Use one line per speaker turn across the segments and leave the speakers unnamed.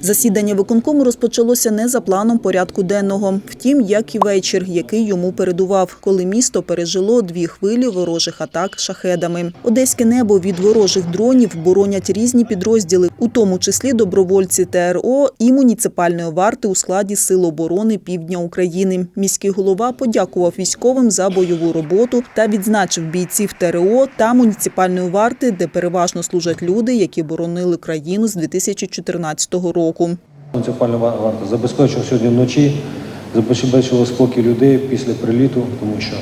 Засідання виконкому розпочалося не за планом порядку денного. Втім, як і вечір, який йому передував, коли місто пережило дві хвилі ворожих атак шахедами. Одеське небо від ворожих дронів боронять різні підрозділи, у тому числі добровольці ТРО і муніципальної варти у складі Сил оборони Півдня України. Міський голова подякував військовим за бойову роботу та відзначив бійців ТРО та муніципальної варти, де переважно служать люди, які боронили країну з 2014 року.
Муніципальна ва- варта забезпечила сьогодні вночі, забезпечила спокій людей після приліту, тому що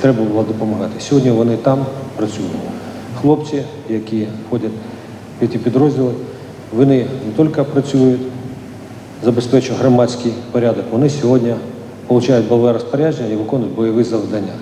треба було допомагати. Сьогодні вони там працюють. Хлопці, які ходять в ці підрозділи, вони не тільки працюють, забезпечують громадський порядок, вони сьогодні отримують бойове розпорядження і виконують бойові завдання.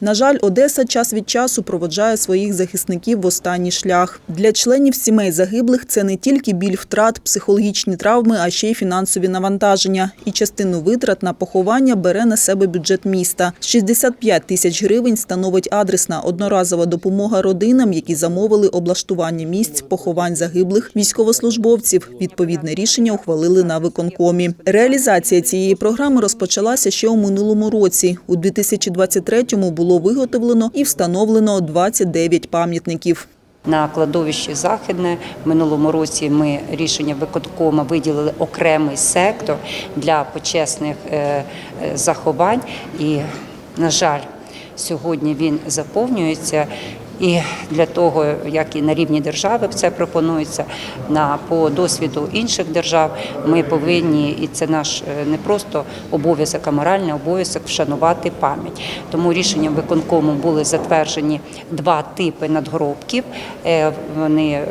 На жаль, Одеса час від часу проводжає своїх захисників в останній шлях. Для членів сімей загиблих це не тільки біль втрат, психологічні травми, а ще й фінансові навантаження. І частину витрат на поховання бере на себе бюджет міста. 65 тисяч гривень становить адресна одноразова допомога родинам, які замовили облаштування місць поховань загиблих військовослужбовців. Відповідне рішення ухвалили на виконкомі. Реалізація цієї програми розпочалася ще у минулому році. У 2023-му було виготовлено і встановлено 29 пам'ятників.
На кладовищі Західне в минулому році ми рішення виконкома виділили окремий сектор для почесних е, е, заховань. І, на жаль, сьогодні він заповнюється. І для того, як і на рівні держави це пропонується, на по досвіду інших держав, ми повинні, і це наш е, не просто обов'язок, а моральний обов'язок вшанувати пам'ять. Тому рішенням виконкому були затверджені два типи надгробків. Е, Вони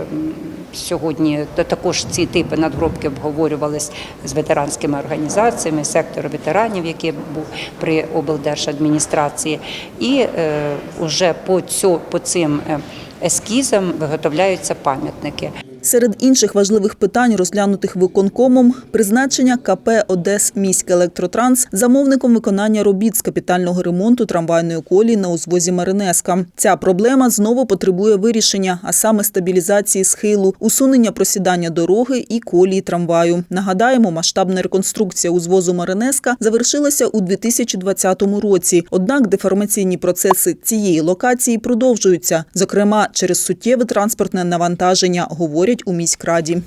сьогодні та- також ці типи надгробки обговорювались з ветеранськими організаціями, сектором ветеранів, який був при облдержадміністрації, і е, вже по цю по цим е, ескізам виготовляються пам'ятники.
Серед інших важливих питань, розглянутих виконкомом, призначення КП «Одес Міськелектротранс» замовником виконання робіт з капітального ремонту трамвайної колії на узвозі Маринеска. Ця проблема знову потребує вирішення, а саме стабілізації схилу, усунення просідання дороги і колії трамваю. Нагадаємо, масштабна реконструкція узвозу Маринеска завершилася у 2020 році. Однак деформаційні процеси цієї локації продовжуються, зокрема через суттєве транспортне навантаження, говорять у міськраді.